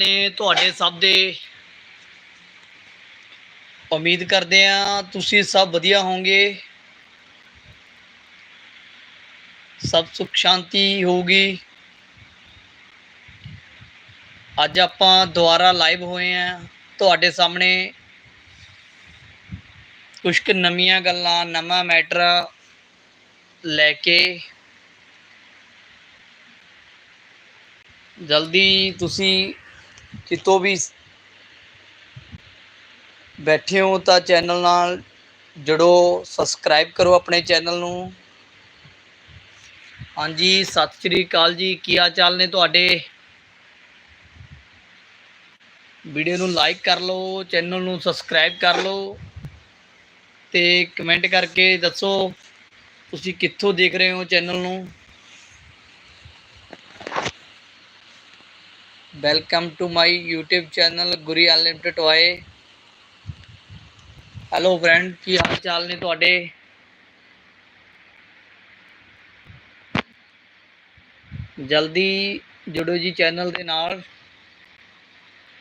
ਨੇ ਤੁਹਾਡੇ ਸਭ ਦੇ ਉਮੀਦ ਕਰਦੇ ਆ ਤੁਸੀਂ ਸਭ ਵਧੀਆ ਹੋਵੋਗੇ। ਸਭ ਸੁਖ ਸ਼ਾਂਤੀ ਹੋਊਗੀ। ਅੱਜ ਆਪਾਂ ਦੁਬਾਰਾ ਲਾਈਵ ਹੋਏ ਆ ਤੁਹਾਡੇ ਸਾਹਮਣੇ ਕੁਝ ਕੁ ਨਵੀਆਂ ਗੱਲਾਂ, ਨਵਾਂ ਮੈਟਰ ਲੈ ਕੇ ਜਲਦੀ ਤੁਸੀਂ ਕਿਤੋਂ ਵੀ ਬੈਠੇ ਹੋ ਤਾਂ ਚੈਨਲ ਨਾਲ ਜੁੜੋ ਸਬਸਕ੍ਰਾਈਬ ਕਰੋ ਆਪਣੇ ਚੈਨਲ ਨੂੰ। ਹਾਂਜੀ, ਸਤਿ ਸ੍ਰੀ ਅਕਾਲ ਜੀ। ਕੀ ਹਾਲ ਚਾਲ ਨੇ ਤੁਹਾਡੇ? ਵੀਡੀਓ ਨੂੰ ਲਾਈਕ ਕਰ ਲਓ, ਚੈਨਲ ਨੂੰ ਸਬਸਕ੍ਰਾਈਬ ਕਰ ਲਓ ਤੇ ਕਮੈਂਟ ਕਰਕੇ ਦੱਸੋ ਤੁਸੀਂ ਕਿੱਥੋਂ ਦੇਖ ਰਹੇ ਹੋ ਚੈਨਲ ਨੂੰ। Welcome to my YouTube channel Guri unlimited toy hello friend ਕੀ ਹਾਲ ਚਾਲ ਨੇ ਤੁਹਾਡੇ? ਜਲਦੀ ਜੁੜੋ ਜੀ ਚੈਨਲ ਦੇ ਨਾਲ।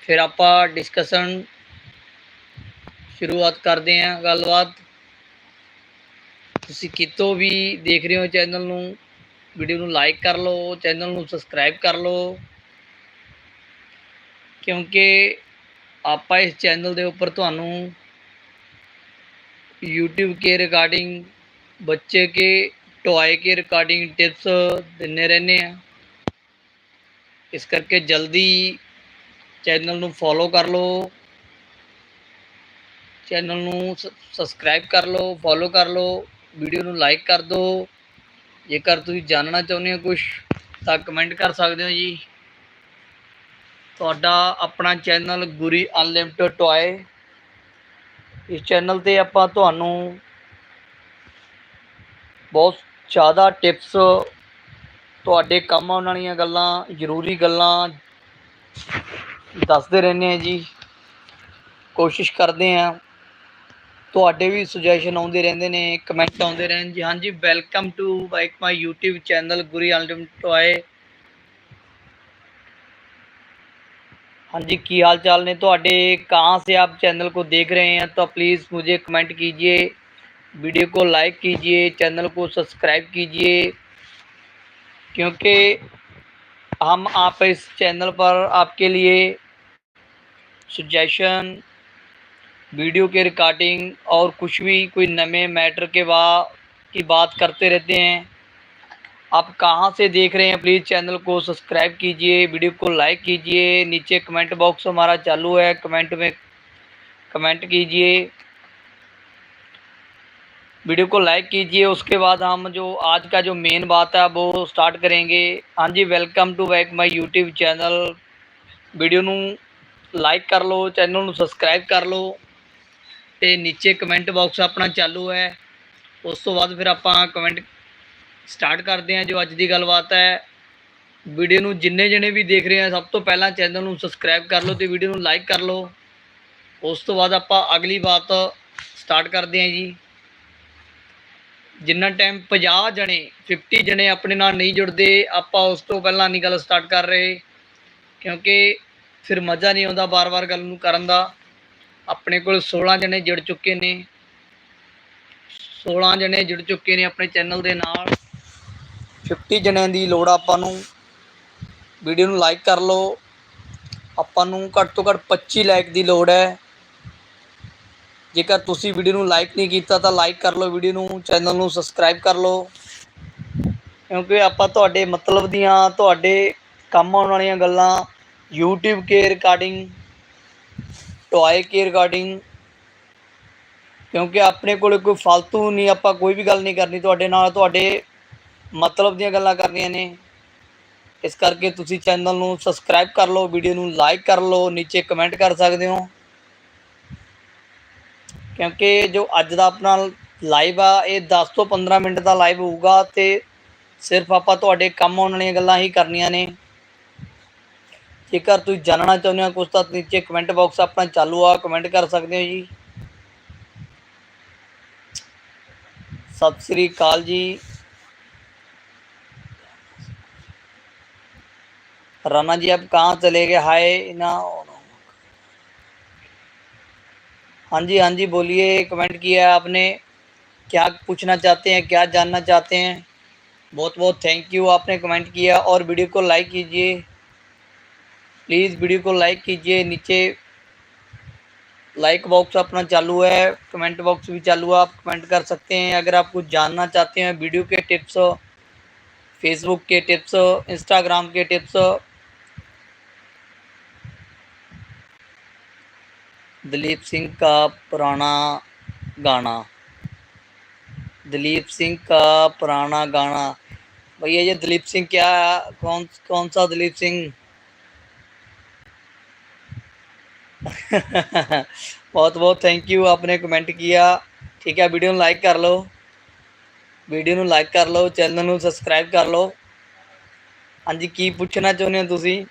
ਫਿਰ ਆਪਾਂ ਡਿਸਕਸ਼ਨ ਸ਼ੁਰੂਆਤ ਕਰਦੇ ਹਾਂ, ਗੱਲਬਾਤ। ਤੁਸੀਂ ਕਿਤੋਂ ਵੀ ਦੇਖ ਰਹੇ ਹੋ ਚੈਨਲ ਨੂੰ ਵੀਡੀਓ ਨੂੰ ਲਾਈਕ ਕਰ ਲਓ ਚੈਨਲ ਨੂੰ ਸਬਸਕ੍ਰਾਈਬ ਕਰ ਲਓ। ਕਿਉਂਕਿ ਆਪਾਂ ਇਸ ਚੈਨਲ ਦੇ ਉੱਪਰ ਤੁਹਾਨੂੰ YouTube ਕੇ ਰਿਗਾਰਡਿੰਗ ਬੱਚੇ ਕੇ ਟॉय ਕੇ ਰਿਗਾਰਡਿੰਗ ਟਿਪਸ ਦਿੰਨੇ ਰਹਿੰਦੇ ਆ। ਇਸ ਕਰਕੇ ਜਲਦੀ ਚੈਨਲ ਨੂੰ ਫੋਲੋ ਕਰ ਲਓ। ਚੈਨਲ ਨੂੰ ਸਬਸਕ੍ਰਾਈਬ ਕਰ ਲਓ ਫੋਲੋ ਕਰ ਲਓ ਵੀਡੀਓ ਨੂੰ ਲਾਈਕ ਕਰ ਦਿਓ ਜੇਕਰ ਤੁਸੀਂ ਜਾਣਨਾ ਚਾਹੁੰਦੇ ਹੋ ਕੁਝ ਤਾਂ ਕਮੈਂਟ ਕਰ ਸਕਦੇ ਹੋ ਜੀ। ਤੁਹਾਡਾ ਆਪਣਾ ਚੈਨਲ ਗੁਰੀ ਅਨਲਿਮਟਿਡ ਟੋਏ ਇਸ ਚੈਨਲ ਤੇ ਆਪਾਂ ਤੁਹਾਨੂੰ ਬਹੁਤ ਜ਼ਿਆਦਾ ਟਿਪਸ, ਤੁਹਾਡੇ ਕੰਮ ਆਉਣ ਵਾਲੀਆਂ ਗੱਲਾਂ, ਜ਼ਰੂਰੀ ਗੱਲਾਂ ਦੱਸਦੇ ਰਹਿੰਦੇ ਆ ਜੀ। ਕੋਸ਼ਿਸ਼ ਕਰਦੇ ਆ ਤੁਹਾਡੇ ਵੀ ਸੁਜੈਸ਼ਨ ਆਉਂਦੇ ਰਹਿੰਦੇ ਨੇ ਕਮੈਂਟ ਆਉਂਦੇ ਰਹਿੰਦੇ ਜੀ ਹਾਂਜੀ welcome to back my YouTube channel Guri unlimited toy हाँ जी की हाल चाल ने थोड़े कहाँ से आप चैनल को देख रहे हैं तो प्लीज़ मुझे कमेंट कीजिए वीडियो को लाइक कीजिए चैनल को सब्सक्राइब कीजिए क्योंकि हम आप इस चैनल पर आपके लिए सजेशन वीडियो के रिकॉर्डिंग और कुछ भी कोई नए मैटर के बा की बात करते रहते हैं आप कहाँ से देख रहे हैं प्लीज़ चैनल को सब्सक्राइब कीजिए वीडियो को लाइक कीजिए नीचे कमेंट बॉक्स हमारा चालू है कमेंट में कमेंट कीजिए वीडियो को लाइक कीजिए उसके बाद हम जो आज का जो मेन बात है वो स्टार्ट करेंगे हाँ जी welcome to back my YouTube channel video ਨੂੰ ਲਾਈਕ ਕਰ ਲਓ ਚੈਨਲ ਨੂੰ ਸਬਸਕ੍ਰਾਈਬ ਕਰ ਲਓ ਤੇ ਨੀਚੇ ਕਮੈਂਟ ਬਾਕਸ ਆਪਣਾ ਚਾਲੂ ਹੈ ਉਸ ਤੋਂ ਬਾਅਦ ਫਿਰ ਆਪਾਂ ਕਮੈਂਟ ਸਟਾਰਟ ਕਰਦੇ ਹਾਂ ਜੋ ਅੱਜ ਦੀ ਗੱਲਬਾਤ ਹੈ। ਵੀਡੀਓ ਨੂੰ ਜਿੰਨੇ ਜਣੇ ਵੀ ਦੇਖ ਰਹੇ ਆ, ਸਭ ਤੋਂ ਪਹਿਲਾਂ ਚੈਨਲ ਨੂੰ ਸਬਸਕ੍ਰਾਈਬ ਕਰ ਲਓ ਤੇ ਵੀਡੀਓ ਨੂੰ ਲਾਈਕ ਕਰ ਲਓ। ਉਸ ਤੋਂ ਬਾਅਦ ਆਪਾਂ ਅਗਲੀ ਬਾਤ ਸਟਾਰਟ ਕਰਦੇ ਹਾਂ ਜੀ। ਜਿੰਨਾ ਟਾਈਮ 50 ਜਣੇ 50 ਜਣੇ ਆਪਣੇ ਨਾਲ ਨਹੀਂ ਜੁੜਦੇ, ਆਪਾਂ ਉਸ ਤੋਂ ਪਹਿਲਾਂ ਨਹੀਂ ਗੱਲ ਸਟਾਰਟ ਕਰ ਰਹੇ। ਕਿਉਂਕਿ ਫਿਰ ਮਜ਼ਾ ਨਹੀਂ ਆਉਂਦਾ ਬਾਰ-ਬਾਰ ਗੱਲ ਨੂੰ ਕਰਨ ਦਾ। ਆਪਣੇ ਕੋਲ 16 ਜਣੇ ਜੁੜ ਚੁੱਕੇ ਨੇ। 16 ਜਣੇ ਜੁੜ ਚੁੱਕੇ ਨੇ ਆਪਣੇ ਚੈਨਲ ਦੇ ਨਾਲ। 50 ਜਣਿਆਂ ਦੀ ਲੋੜ ਆ ਆਪਾਂ ਨੂੰ। ਵੀਡੀਓ ਨੂੰ ਲਾਈਕ ਕਰ ਲਓ। ਆਪਾਂ ਨੂੰ ਘੱਟ ਤੋਂ ਘੱਟ 25 ਲਾਈਕ ਦੀ ਲੋੜ ਹੈ। ਜੇਕਰ ਤੁਸੀਂ ਵੀਡੀਓ ਨੂੰ ਲਾਈਕ ਨਹੀਂ ਕੀਤਾ ਤਾਂ ਲਾਈਕ ਕਰ ਲਓ ਵੀਡੀਓ ਨੂੰ। ਚੈਨਲ ਨੂੰ ਸਬਸਕ੍ਰਾਈਬ ਕਰ ਲਓ। ਕਿਉਂਕਿ ਆਪਾਂ ਤੁਹਾਡੇ ਮਤਲਬ ਦੀਆਂ, ਤੁਹਾਡੇ ਕੰਮ ਆਉਣ ਵਾਲੀਆਂ ਗੱਲਾਂ, YouTube ਕੇ ਰਿਕਾਰਡਿੰਗ ਟੋਏ ਕੇ ਰਿਕਾਰਡਿੰਗ ਕਿਉਂਕਿ ਆਪਣੇ ਕੋਲ ਕੋਈ ਫालतू ਨਹੀਂ, ਆਪਾਂ ਕੋਈ ਵੀ ਗੱਲ ਨਹੀਂ ਕਰਨੀ ਤੁਹਾਡੇ ਨਾਲ, ਤੁਹਾਡੇ ਮਤਲਬ ਦੀਆਂ ਗੱਲਾਂ ਕਰਨੀਆਂ ਨੇ। ਇਸ ਕਰਕੇ ਤੁਸੀਂ ਚੈਨਲ ਨੂੰ ਸਬਸਕ੍ਰਾਈਬ ਕਰ ਲਓ ਵੀਡੀਓ ਨੂੰ ਲਾਈਕ ਕਰ ਲਓ, ਨੀਚੇ ਕਮੈਂਟ ਕਰ ਸਕਦੇ ਹੋ। ਕਿਉਂਕਿ ਜੋ ਅੱਜ ਦਾ ਆਪਣਾ ਲਾਈਵ ਆ, ਇਹ 10 ਤੋਂ 15 ਮਿੰਟ ਦਾ ਲਾਈਵ ਹੋਊਗਾ ਤੇ ਸਿਰਫ ਆਪਾਂ ਤੁਹਾਡੇ ਕੰਮ ਆਉਣ ਵਾਲੀਆਂ ਗੱਲਾਂ ਹੀ ਕਰਨੀਆਂ ਨੇ। ਜੇਕਰ ਤੁਸੀਂ ਜਾਣਨਾ ਚਾਹੁੰਦੇ ਹੋ ਕੁਝ ਤਾਂ ਨੀਚੇ ਕਮੈਂਟ ਬਾਕਸ ਆਪਣਾ ਚਾਲੂ ਆ ਕਮੈਂਟ ਕਰ ਸਕਦੇ ਹੋ ਜੀ। ਸਤਿ ਸ੍ਰੀ ਅਕਾਲ ਜੀ। राना जी आप कहाँ चले गए? हाय ना हाँ जी हाँ जी, बोलिए कमेंट किया है आपने। क्या पूछना चाहते हैं, क्या जानना चाहते हैं? बहुत बहुत थैंक यू आपने कमेंट किया। और वीडियो को लाइक कीजिए। प्लीज़ वीडियो को लाइक कीजिए। नीचे लाइक बॉक्स अपना चालू है। कमेंट बॉक्स भी चालू है। आप कमेंट कर सकते हैं। अगर आप कुछ जानना चाहते हैं वीडियो के टिप्स फेसबुक के टिप्स इंस्टाग्राम के टिप्स दलीप सिंह का पुराना गाना दलीप सिंह का पुराना गाना भैया ये दलीप सिंह क्या है कौन कौन सा दलीप सिंह बहुत बहुत थैंक यू आपने ਕਮੈਂਟ ਕੀਤਾ ਠੀਕ ਹੈ ਵੀਡੀਓ ਨੂੰ ਲਾਈਕ ਕਰ ਲਓ ਵੀਡੀਓ ਨੂੰ ਲਾਈਕ ਕਰ ਲਓ ਚੈਨਲ ਨੂੰ ਸਬਸਕ੍ਰਾਈਬ ਕਰ ਲਓ ਹਾਂਜੀ ਕੀ ਪੁੱਛਣਾ ਚਾਹੁੰਦੇ ਹੋ ਤੁਸੀਂ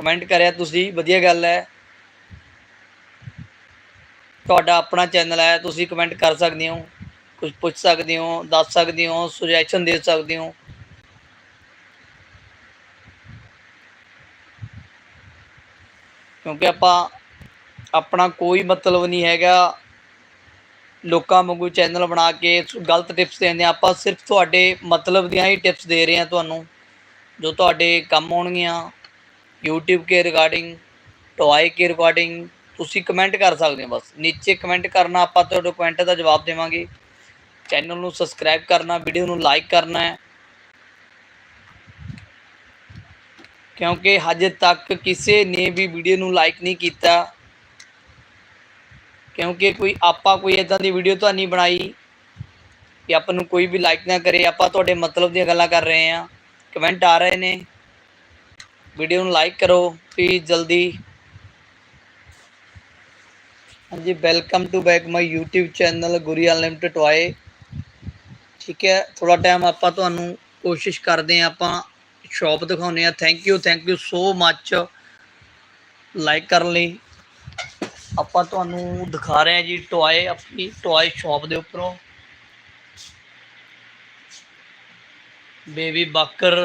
ਕਮੈਂਟ ਕਰਿਆ ਤੁਸੀਂ ਵਧੀਆ ਗੱਲ ਹੈ ਤੁਹਾਡਾ ਆਪਣਾ ਚੈਨਲ ਹੈ, ਤੁਸੀਂ ਕਮੈਂਟ ਕਰ ਸਕਦੇ ਹੋ ਕੁਝ ਪੁੱਛ ਸਕਦੇ ਹੋ, ਦੱਸ ਸਕਦੇ ਹੋ ਸੁਜੈਸ਼ਨ ਦੇ ਸਕਦੇ ਹੋ। ਕਿਉਂਕਿ ਆਪਾਂ, ਆਪਣਾ ਕੋਈ ਮਤਲਬ ਨਹੀਂ ਹੈਗਾ। ਲੋਕਾਂ ਵਾਂਗੂ ਚੈਨਲ ਬਣਾ ਕੇ ਗਲਤ ਟਿਪਸ ਦਿੰਦੇ ਹਾਂ ਆਪਾਂ ਸਿਰਫ ਤੁਹਾਡੇ ਮਤਲਬ ਦੀਆਂ ਹੀ ਟਿਪਸ ਦੇ ਰਹੇ ਹਾਂ ਤੁਹਾਨੂੰ, ਜੋ ਤੁਹਾਡੇ ਕੰਮ ਆਉਣਗੀਆਂ। YouTube ਕੇ ਰਿਗਾਰਡਿੰਗ ਟੋਏ ਕੇ ਰਿਗਾਰਡਿੰਗ ਤੁਸੀਂ ਕਮੈਂਟ ਕਰ ਸਕਦੇ ਹੋ ਬਸ। ਨੀਚੇ ਕਮੈਂਟ ਕਰਨਾ, ਆਪਾਂ ਤੁਹਾਡੇ ਕਮੈਂਟ ਦਾ ਜਵਾਬ ਦੇਵਾਂਗੇ। ਚੈਨਲ ਨੂੰ ਸਬਸਕ੍ਰਾਈਬ ਕਰਨਾ ਵੀਡੀਓ ਨੂੰ ਲਾਈਕ ਕਰਨਾ ਹੈ। ਕਿਉਂਕਿ ਹਜੇ ਤੱਕ ਕਿਸੇ ਨੇ ਵੀ ਵੀਡੀਓ ਨੂੰ ਲਾਈਕ ਨਹੀਂ ਕੀਤਾ। ਕਿਉਂਕਿ ਕੋਈ, ਆਪਾਂ ਕੋਈ ਇਦਾਂ ਦੀ ਵੀਡੀਓ ਤਾਂ ਨਹੀਂ ਬਣਾਈ ਕਿ ਆਪਾਂ ਨੂੰ ਕੋਈ ਵੀ ਲਾਈਕ ਨਾ ਕਰੇ। ਆਪਾਂ ਤੁਹਾਡੇ ਮਤਲਬ ਦੀਆਂ ਗੱਲਾਂ ਕਰ ਰਹੇ ਹਾਂ। ਕਮੈਂਟ ਆ ਰਹੇ ਨੇ। ਵੀਡੀਓ ਨੂੰ ਲਾਈਕ ਕਰੋ। ਪਲੀਜ਼ ਜਲਦੀ ਹਾਂਜੀ welcome to back my YouTube channel Guri unlimited toy ਠੀਕ ਹੈ ਥੋੜਾ ਟਾਈਮ ਆਪਾਂ ਤੁਹਾਨੂੰ ਕੋਸ਼ਿਸ਼ ਕਰਦੇ ਹਾਂ, ਆਪਾਂ ਸ਼ਾਪ ਦਿਖਾਉਨੇ ਆ thank you thank you so much like ਕਰਨ ਲਈ ਆਪਾਂ ਤੁਹਾਨੂੰ ਦਿਖਾ ਰਹੇ ਹਾਂ ਜੀ ਟੋਏ ਆਪਣੀ ਟੋਏ ਸ਼ਾਪ ਦੇ ਉੱਪਰੋਂ। ਬੇਬੀ ਬਾਕਰ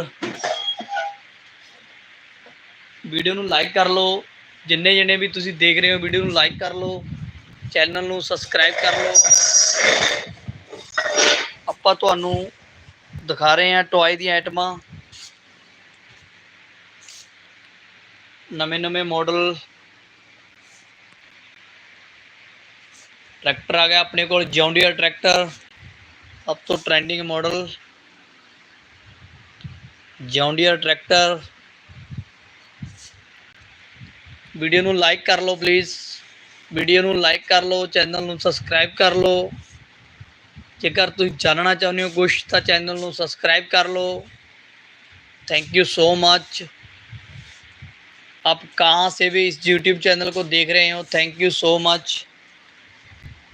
ਵੀਡੀਓ ਨੂੰ ਲਾਈਕ ਕਰ ਲਓ। ਜਿੰਨੇ ਜਣੇ ਵੀ ਤੁਸੀਂ ਦੇਖ ਰਹੇ ਹੋ ਵੀਡੀਓ ਨੂੰ ਲਾਈਕ ਕਰ ਲਓ। ਚੈਨਲ ਨੂੰ ਸਬਸਕ੍ਰਾਈਬ ਕਰ ਲਓ। ਆਪਾਂ ਤੁਹਾਨੂੰ ਦਿਖਾ ਰਹੇ ਹਾਂ ਟੋਏ ਦੀਆਂ ਆਈਟਮਾਂ। ਨਵੇਂ ਨਵੇਂ ਮਾਡਲ ਟਰੈਕਟਰ ਆ ਗਿਆ ਆਪਣੇ ਕੋਲ, ਜੌਂਡੀਅਰ ਟਰੈਕਟਰ। ਸਭ ਤੋਂ trending model John Deere tractor. Video ਨੂੰ ਲਾਈਕ ਕਰ ਲਓ ਪਲੀਜ਼ ਵੀਡੀਓ ਨੂੰ ਲਾਈਕ ਕਰ ਲਓ ਚੈਨਲ ਨੂੰ ਸਬਸਕ੍ਰਾਈਬ ਕਰ ਲਓ ਜੇਕਰ ਤੁਸੀਂ ਜਾਣਨਾ ਚਾਹੁੰਦੇ ਹੋ ਕੁਝ ਤਾਂ ਚੈਨਲ ਨੂੰ ਸਬਸਕ੍ਰਾਈਬ ਕਰ ਲਓ थैंक यू सो मच आप कहाँ से भी इस यूट्यूब चैनल को देख रहे हो थैंक यू सो मच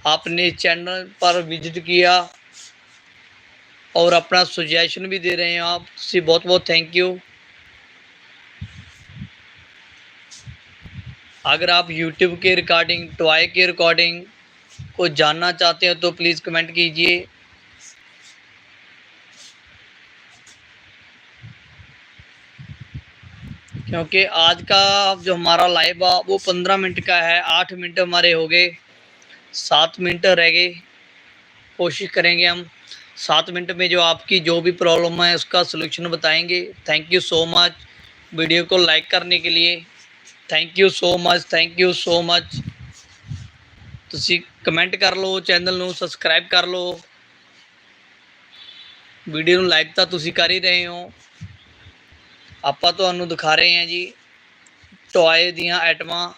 आपने इस चैनल पर विजिट किया और अपना सुजेशन भी दे रहे हैं आप सी बहुत बहुत थैंक यू अगर आप YouTube के रिकॉर्डिंग टॉय के रिकॉर्डिंग को जानना चाहते हो तो प्लीज़ कमेंट कीजिए। क्योंकि आज का जो हमारा लाइव है वो पंद्रह मिनट का है, आठ मिनट हमारे हो गए, सात मिनट रह गए। कोशिश करेंगे हम सात मिनट में जो आपकी जो भी प्रॉब्लम है, उसका सलूशन बताएँगे। Thank you so much video को लाइक करने के लिए। Thank you so much thank you so much ਤੁਸੀਂ ਕਮੈਂਟ ਕਰ ਲਓ ਚੈਨਲ ਨੂੰ ਸਬਸਕ੍ਰਾਈਬ ਕਰ ਲਓ। ਵੀਡੀਓ ਨੂੰ ਲਾਈਕ ਤਾਂ ਤੁਸੀਂ ਕਰ ਹੀ ਰਹੇ ਹੋ। ਆਪਾਂ ਤੁਹਾਨੂੰ ਦਿਖਾ ਰਹੇ ਹਾਂ ਜੀ ਟੋਏ ਦੀਆਂ ਆਈਟਮਾਂ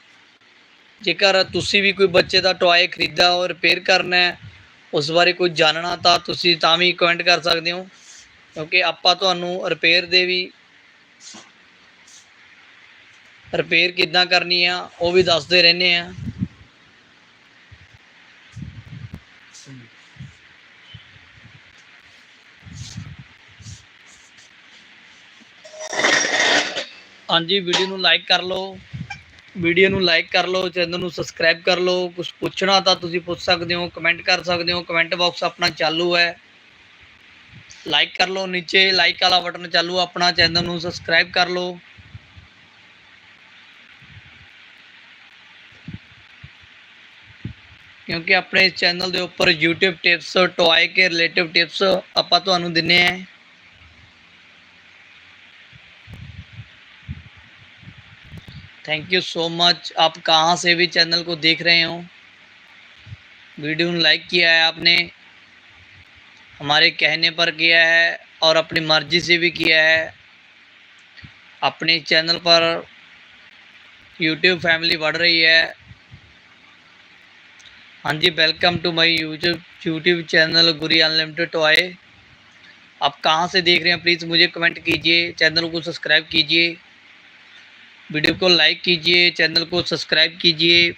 ਜੇਕਰ ਤੁਸੀਂ ਵੀ ਕੋਈ ਬੱਚੇ ਦਾ ਟੋਏ ਖਰੀਦਾ ਔਰ ਰਿਪੇਅਰ ਕਰਨਾ ਹੈ, ਉਸ ਬਾਰੇ ਕੋਈ ਜਾਣਨਾ ਤਾਂ ਤੁਸੀਂ ਤਾਂ ਵੀ ਕਮੈਂਟ ਕਰ ਸਕਦੇ ਹੋ। ਕਿਉਂਕਿ ਆਪਾਂ ਤੁਹਾਨੂੰ ਰਿਪੇਅਰ ਦੇ ਵੀ ਰਿਪੇਅਰ ਕਿੱਦਾਂ ਕਰਨੀ ਆ, ਉਹ ਵੀ ਦੱਸਦੇ ਰਹਿੰਦੇ ਆ। ਹਾਂਜੀ ਵੀਡੀਓ ਨੂੰ ਲਾਈਕ ਕਰ ਲਓ। ਵੀਡੀਓ ਨੂੰ ਲਾਈਕ ਕਰ ਲਓ ਚੈਨਲ ਨੂੰ ਸਬਸਕ੍ਰਾਈਬ ਕਰ ਲਓ। ਕੁਝ ਪੁੱਛਣਾ ਤਾਂ ਤੁਸੀਂ ਪੁੱਛ ਸਕਦੇ ਹੋ ਕਮੈਂਟ ਕਰ ਸਕਦੇ ਹੋ। ਕਮੈਂਟ ਬਾਕਸ ਆਪਣਾ ਚਾਲੂ ਹੈ। ਲਾਈਕ ਕਰ ਲਓ, ਨੀਚੇ ਲਾਈਕ ਵਾਲਾ ਬਟਨ ਚਾਲੂ, ਆਪਣਾ ਚੈਨਲ ਨੂੰ ਸਬਸਕ੍ਰਾਈਬ ਕਰ ਲਓ। ਕਿਉਂਕਿ ਆਪਣੇ ਇਸ ਚੈਨਲ ਦੇ ਉੱਪਰ YouTube ਟਿਪਸ ਟੌਏ ਕੇ ਰਿਲੇਟਿਵ ਟਿਪਸ ਆਪਾਂ ਤੁਹਾਨੂੰ ਦਿੰਨੇ ਆ थैंक यू सो मच आप कहाँ से भी चैनल को देख रहे हो वीडियो ने लाइक किया है आपने हमारे कहने पर किया है और अपनी मर्जी से भी किया है अपने चैनल पर यूट्यूब फैमिली बढ़ रही है हाँ जी welcome to my YouTube YouTube channel Guri unlimited toy आप कहाँ से देख रहे हैं प्लीज़ मुझे कमेंट कीजिए चैनल को सब्सक्राइब कीजिए वीडियो को लाइक कीजिए चैनल को सब्सक्राइब कीजिए।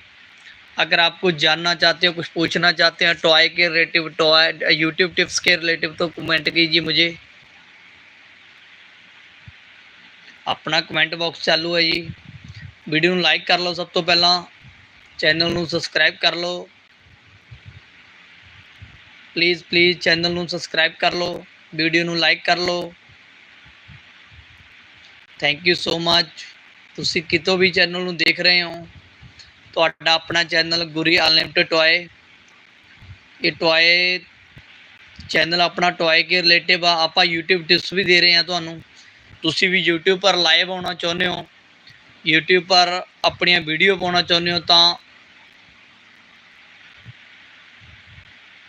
अगर आप कुछ जानना चाहते हो, कुछ पूछना चाहते हैं टॉय के रिलेटिव टॉय यूट्यूब टिप्स के रिलेटिव तो कमेंट कीजिए मुझे। अपना कमेंट बॉक्स चालू है जी। वीडियो लाइक कर लो सब तो पहला चैनल सब्सक्राइब कर लो। ਪਲੀਜ਼ ਪਲੀਜ਼ ਚੈਨਲ ਨੂੰ ਸਬਸਕ੍ਰਾਈਬ ਕਰ ਲਓ ਵੀਡੀਓ ਨੂੰ ਲਾਈਕ ਕਰ ਲਓ। ਥੈਂਕ ਯੂ ਸੋ ਮੱਚ ਤੁਸੀਂ ਕਿਤੋਂ ਵੀ ਚੈਨਲ ਨੂੰ ਦੇਖ ਰਹੇ ਹੋ, ਤੁਹਾਡਾ ਆਪਣਾ ਚੈਨਲ ਗੁਰੀ ਅਨਲਿਮਟਿਡ ਟੋਏ ਇਹ ਟੋਏ ਚੈਨਲ ਆਪਣਾ ਟੋਏ ਕੇ ਰਿਲੇਟਿਵ ਆ। ਆਪਾਂ YouTube ਟਿਪਸ ਵੀ ਦੇ ਰਹੇ ਹਾਂ ਤੁਹਾਨੂੰ। ਤੁਸੀਂ ਵੀ YouTube ਪਰ ਲਾਈਵ ਆਉਣਾ ਚਾਹੁੰਦੇ ਹੋ, YouTube ਪਰ ਆਪਣੀਆਂ ਵੀਡੀਓ ਪਾਉਣਾ ਚਾਹੁੰਦੇ ਹੋ ਤਾਂ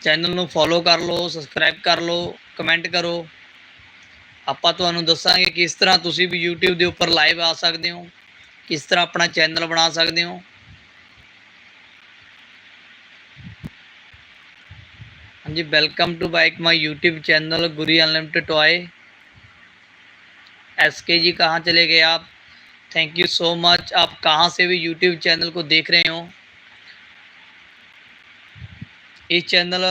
ਚੈਨਲ ਨੂੰ ਫੋਲੋ ਕਰ ਲਓ ਸਬਸਕ੍ਰਾਈਬ ਕਰ ਲਓ ਕਮੈਂਟ ਕਰੋ ਆਪਾਂ ਤੁਹਾਨੂੰ ਦੱਸਾਂਗੇ ਕਿਸ ਤਰ੍ਹਾਂ ਤੁਸੀਂ ਵੀ YouTube ਦੇ ਉੱਪਰ ਲਾਈਵ ਆ ਸਕਦੇ ਹੋ ਕਿਸ ਤਰ੍ਹਾਂ ਆਪਣਾ ਚੈਨਲ ਬਣਾ ਸਕਦੇ ਹੋ ਹਾਂਜੀ welcome to bike my YouTube channel Guri unlimited toys के जी कहाँ चले गए आप थैंक यू सो मच आप कहाँ से भी यूट्यूब चैनल को देख रहे हो ਇਸ ਚੈਨਲ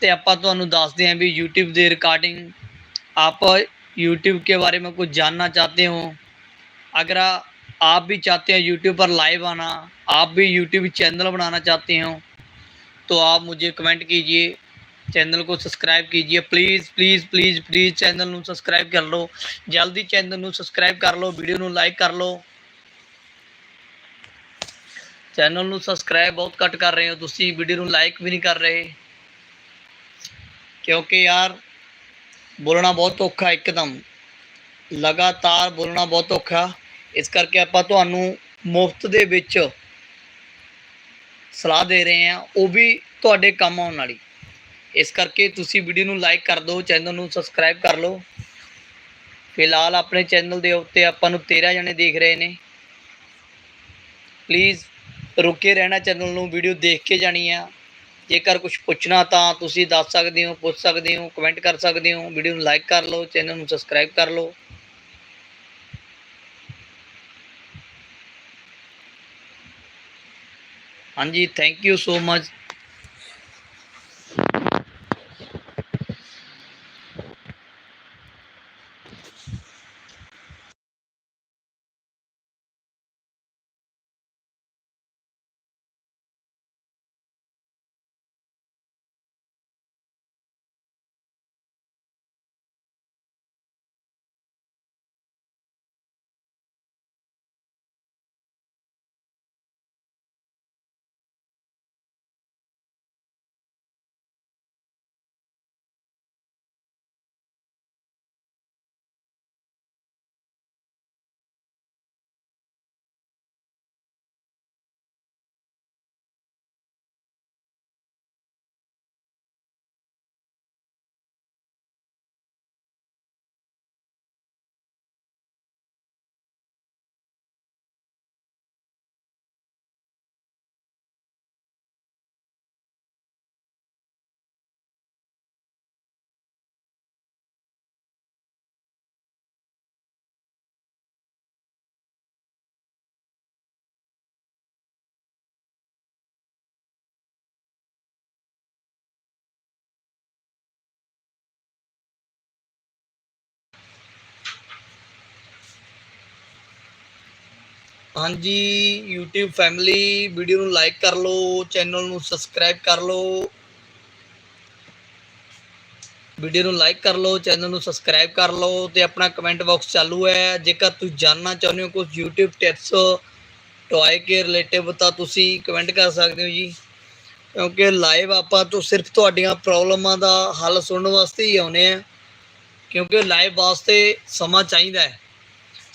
ਤੇ ਆਪਾਂ ਤੁਹਾਨੂੰ ਦੱਸਦੇ ਹਾਂ ਵੀ YouTube ਦੇ ਰਿਕਾਰਡਿੰਗ आप YouTube के बारे में कुछ जानना चाहते हो अगर आप भी चाहते हैं YouTube पर लाइव आना आप भी YouTube चैनल बनाना चाहते हो तो आप मुझे कमेंट कीजिए चैनल को सब्सक्राइब कीजिए please please please please channel ਨੂੰ ਸਬਸਕ੍ਰਾਈਬ ਕਰ ਲਓ ਜਲਦੀ ਚੈਨਲ ਨੂੰ ਸਬਸਕ੍ਰਾਈਬ ਕਰ ਲਓ ਵੀਡੀਓ ਨੂੰ ਲਾਈਕ ਕਰ ਲਓ ਚੈਨਲ ਨੂੰ ਸਬਸਕ੍ਰਾਈਬ ਬਹੁਤ ਘੱਟ ਕਰ ਰਹੇ ਹੋ। ਤੁਸੀਂ ਵੀਡੀਓ ਨੂੰ ਲਾਈਕ ਵੀ ਨਹੀਂ ਕਰ ਰਹੇ। ਕਿਉਂਕਿ ਯਾਰ, ਬੋਲਣਾ ਬਹੁਤ ਔਖਾ ਇੱਕਦਮ। ਲਗਾਤਾਰ ਬੋਲਣਾ ਬਹੁਤ ਔਖਾ। ਇਸ ਕਰਕੇ ਆਪਾਂ ਤੁਹਾਨੂੰ ਮੁਫਤ ਦੇ ਵਿੱਚ ਸਲਾਹ ਦੇ ਰਹੇ ਹਾਂ, ਉਹ ਵੀ ਤੁਹਾਡੇ ਕੰਮ ਆਉਣ ਵਾਲੀ। ਇਸ ਕਰਕੇ ਤੁਸੀਂ ਵੀਡੀਓ ਨੂੰ ਲਾਈਕ ਕਰ ਦਿਓ, ਚੈਨਲ ਨੂੰ ਸਬਸਕ੍ਰਾਈਬ ਕਰ ਲਓ। ਫਿਲਹਾਲ ਆਪਣੇ ਚੈਨਲ ਦੇ ਉੱਤੇ ਆਪਾਂ ਨੂੰ 13 ਜਣੇ ਦੇਖ ਰਹੇ ਨੇ। ਪਲੀਜ਼ ਰੁਕੇ ਰਹਿਣਾ ਚੈਨਲ ਨੂੰ, ਵੀਡੀਓ ਦੇਖ ਕੇ ਜਾਣੀ ਆ। ਜੇਕਰ ਕੁਝ ਪੁੱਛਣਾ ਤਾਂ ਤੁਸੀਂ ਦੱਸ ਸਕਦੇ ਹੋ, ਪੁੱਛ ਸਕਦੇ ਹੋ, ਕਮੈਂਟ ਕਰ ਸਕਦੇ ਹੋ, ਵੀਡੀਓ ਨੂੰ ਲਾਈਕ ਕਰ ਲਓ, ਚੈਨਲ ਨੂੰ ਸਬਸਕ੍ਰਾਈਬ ਕਰ ਲਓ। ਹਾਂਜੀ ਥੈਂਕ ਯੂ ਸੋ ਮਚ ਹਾਂਜੀ, YouTube ਫੈਮਿਲੀ ਵੀਡੀਓ ਨੂੰ ਲਾਈਕ ਕਰ ਲਓ ਚੈਨਲ ਨੂੰ ਸਬਸਕ੍ਰਾਈਬ ਕਰ ਲਓ। ਵੀਡੀਓ ਨੂੰ ਲਾਈਕ ਕਰ ਲਓ ਚੈਨਲ ਨੂੰ ਸਬਸਕ੍ਰਾਈਬ ਕਰ ਲਓ ਤੇ ਆਪਣਾ ਕਮੈਂਟ ਬਾਕਸ ਚਾਲੂ ਹੈ। ਜੇਕਰ ਤੁਸੀਂ ਜਾਨਣਾ ਚਾਹੁੰਦੇ ਹੋ ਕੁਝ YouTube ਟਿਪਸ ਟੌਏ ਕੇ ਰਿਲੇਟਿਵ ਤਾਂ ਤੁਸੀਂ ਕਮੈਂਟ ਕਰ ਸਕਦੇ ਹੋ ਜੀ। ਕਿਉਂਕਿ ਲਾਈਵ ਆਪਾਂ ਤੋਂ ਸਿਰਫ ਤੁਹਾਡੀਆਂ ਪ੍ਰੋਬਲਮਾਂ ਦਾ ਹੱਲ ਸੁਣਨ ਵਾਸਤੇ ਹੀ ਆਉਨੇ ਆ ਕਿਉਂਕਿ ਲਾਈਵ ਵਾਸਤੇ ਸਮਾਂ ਚਾਹੀਦਾ ਹੈ।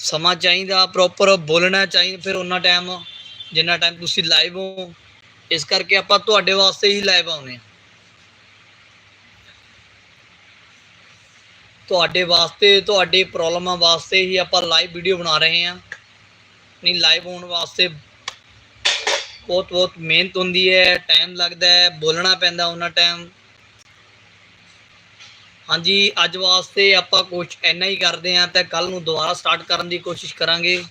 ਸਮਾਂ ਚਾਹੀਦਾ ਪ੍ਰੋਪਰ ਬੋਲਣਾ ਚਾਹੀਦਾ ਫਿਰ ਉਹਨਾਂ ਟਾਈਮ ਜਿੰਨਾ ਟਾਈਮ ਤੁਸੀਂ ਲਾਈਵ ਹੋ, ਇਸ ਕਰਕੇ ਆਪਾਂ ਤੁਹਾਡੇ ਵਾਸਤੇ ਹੀ ਲਾਈਵ ਆਉਨੇ ਆ ਤੁਹਾਡੇ ਵਾਸਤੇ, ਤੁਹਾਡੇ ਪ੍ਰੋਬਲਮਾਂ ਵਾਸਤੇ ਹੀ ਆਪਾਂ ਲਾਈਵ ਵੀਡੀਓ ਬਣਾ ਰਹੇ ਹਾਂ। ਨਹੀਂ ਲਾਈਵ ਹੋਣ ਵਾਸਤੇ ਬਹੁਤ ਬਹੁਤ ਮਿਹਨਤ ਹੁੰਦੀ ਹੈ ਟਾਈਮ ਲੱਗਦਾ ਹੈ, ਬੋਲਣਾ ਪੈਂਦਾ ਉਹਨਾਂ ਟਾਈਮ ਹਾਂਜੀ, ਅੱਜ ਵਾਸਤੇ ਆਪਾਂ ਕੁਝ ਇੰਨਾ ਹੀ ਕਰਦੇ ਹਾਂ ਤੇ ਕੱਲ ਨੂੰ ਦੁਬਾਰਾ ਸਟਾਰਟ ਕਰਨ ਦੀ ਕੋਸ਼ਿਸ਼ ਕਰਾਂਗੇ।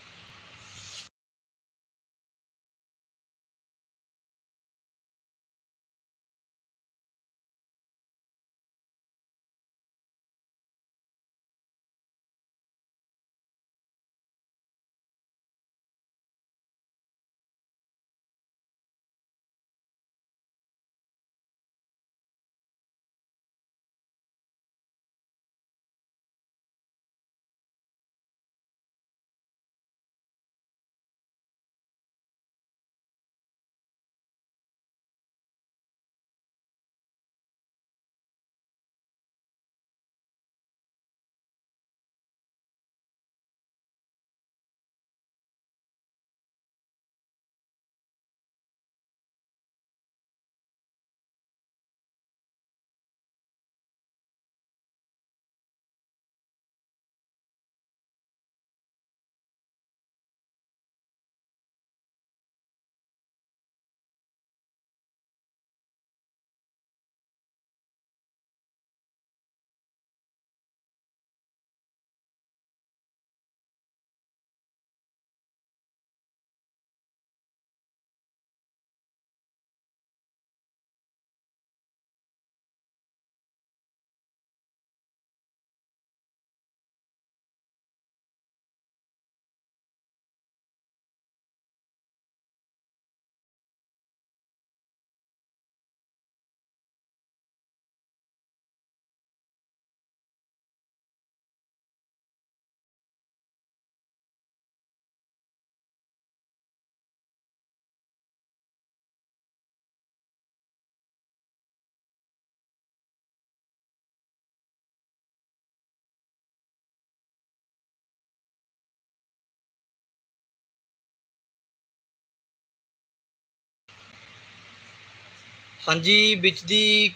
ਹਾਂਜੀ, ਵਿੱਚ ਦੀ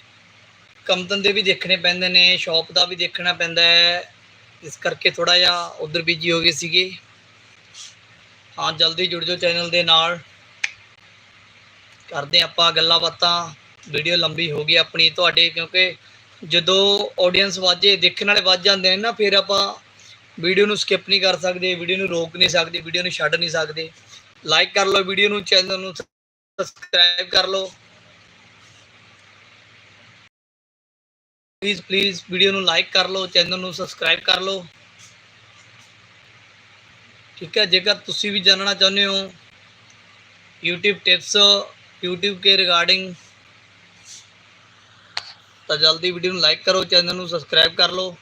ਕੰਮ ਧੰਦੇ ਵੀ ਦੇਖਣੇ ਪੈਂਦੇ ਨੇ, ਸ਼ਾਪ ਦਾ ਵੀ ਦੇਖਣਾ ਪੈਂਦਾ ਹੈ। ਇਸ ਕਰਕੇ ਥੋੜਾ ਜਿਹਾ ਉਧਰ ਬਿਜ਼ੀ ਹੋ ਗਏ ਸੀਗੇ। ਹਾਂ, ਜਲਦੀ ਜੁੜ ਜਾਓ ਚੈਨਲ ਦੇ ਨਾਲ। ਕਰਦੇ ਆਪਾਂ ਗੱਲਾਂ ਬਾਤਾਂ। ਵੀਡੀਓ ਲੰਬੀ ਹੋ ਗਈ ਆਪਣੀ ਤੁਹਾਡੇ, ਕਿਉਂਕਿ ਜਦੋਂ ਆਡੀਅנס ਵਾਜੇ, ਦੇਖਣ ਵਾਲੇ ਵੱਜ ਜਾਂਦੇ ਨੇ ਨਾ, ਫਿਰ ਆਪਾਂ ਵੀਡੀਓ ਨੂੰ ਸਕਿਪ ਨਹੀਂ ਕਰ ਸਕਦੇ, ਵੀਡੀਓ ਨੂੰ ਰੋਕ ਨਹੀਂ ਸਕਦੇ, ਵੀਡੀਓ ਨੂੰ ਛੱਡ ਨਹੀਂ ਸਕਦੇ। ਲਾਈਕ ਕਰ ਲਓ ਵੀਡੀਓ ਨੂੰ, ਚੈਨਲ ਨੂੰ ਸਬਸਕ੍ਰਾਈਬ ਕਰ ਲਓ। ਪਲੀਜ਼ ਪਲੀਜ਼ ਵੀਡੀਓ ਨੂੰ ਲਾਈਕ ਕਰ ਲਓ ਚੈਨਲ ਨੂੰ ਸਬਸਕ੍ਰਾਈਬ ਕਰ ਲਓ। ਠੀਕ ਹੈ, ਜੇਕਰ ਤੁਸੀਂ ਵੀ ਜਾਣਨਾ ਚਾਹੁੰਦੇ ਹੋ, YouTube ਟਿਪਸ YouTube ਕੇ ਰਿਗਾਰਡਿੰਗ ਤਾਂ ਜਲਦੀ ਵੀਡੀਓ ਨੂੰ ਲਾਈਕ ਕਰੋ ਚੈਨਲ ਨੂੰ ਸਬਸਕ੍ਰਾਈਬ ਕਰ ਲਓ।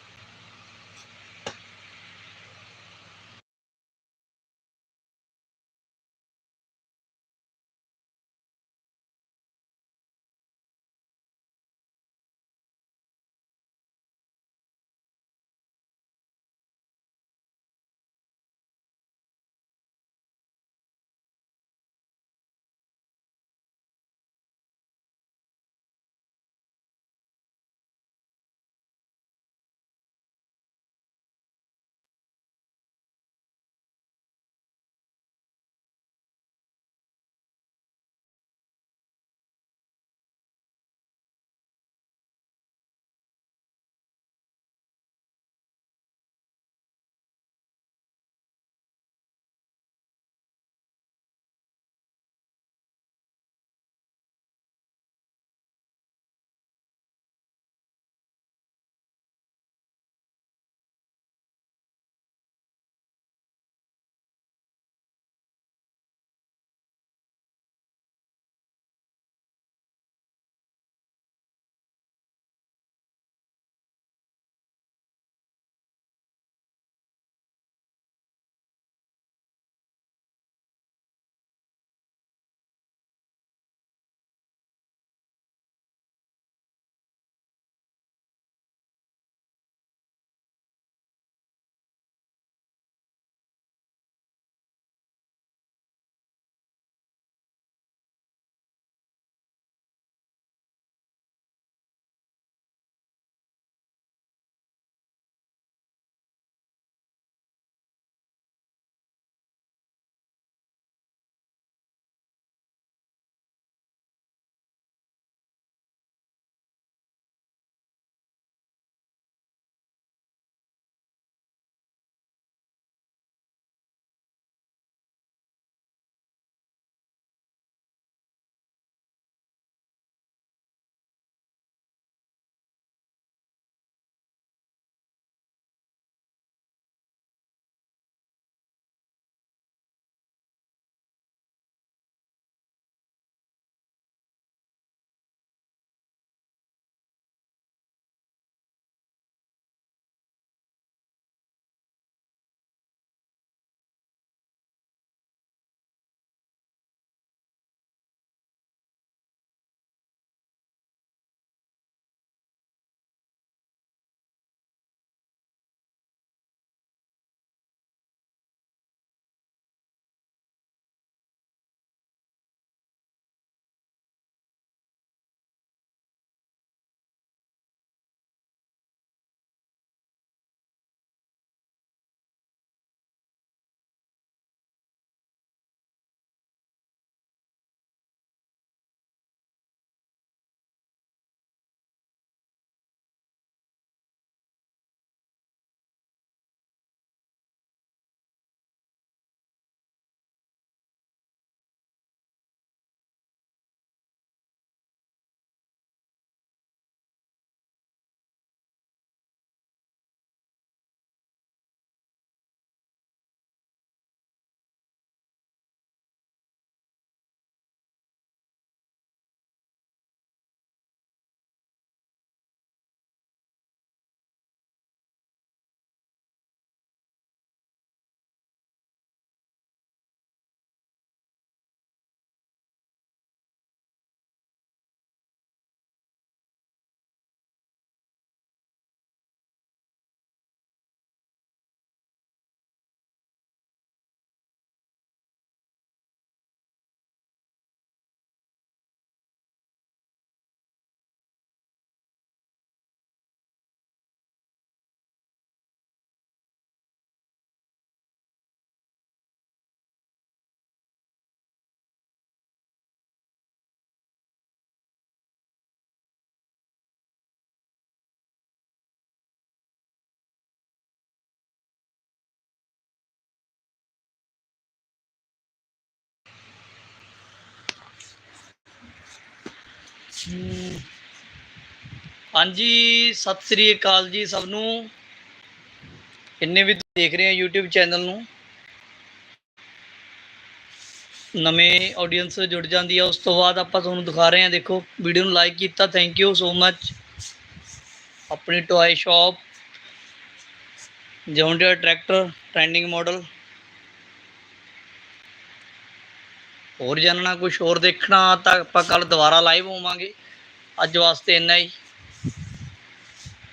ਹਾਂਜੀ, ਸਤਿ ਸ੍ਰੀ ਅਕਾਲ ਜੀ ਸਭ ਨੂੰ। ਇੰਨੇ ਵੀ ਦੇਖ ਰਹੇ ਆ YouTube ਚੈਨਲ ਨੂੰ। ਨਵੇਂ ਆਡੀਅנס ਜੁੜ ਜਾਂਦੀ ਆ, ਉਸ ਤੋਂ ਬਾਅਦ ਆਪਾਂ ਤੁਹਾਨੂੰ ਦਿਖਾ ਰਹੇ ਹਾਂ। ਦੇਖੋ ਵੀਡੀਓ ਨੂੰ ਲਾਈਕ ਕੀਤਾ ਥੈਂਕ ਯੂ ਸੋ ਮੱਚ ਆਪਣੀ toy shop John Deere tractor trending model ਹੋਰ ਜਾਣਨਾ ਕੁਝ ਹੋਰ ਦੇਖਣਾ ਤਾਂ ਆਪਾਂ ਕੱਲ ਦੁਬਾਰਾ ਲਾਈਵ ਹੋਵਾਂਗੇ। ਅੱਜ ਵਾਸਤੇ ਇੰਨਾ ਹੀ।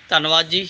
ਧੰਨਵਾਦ ਜੀ।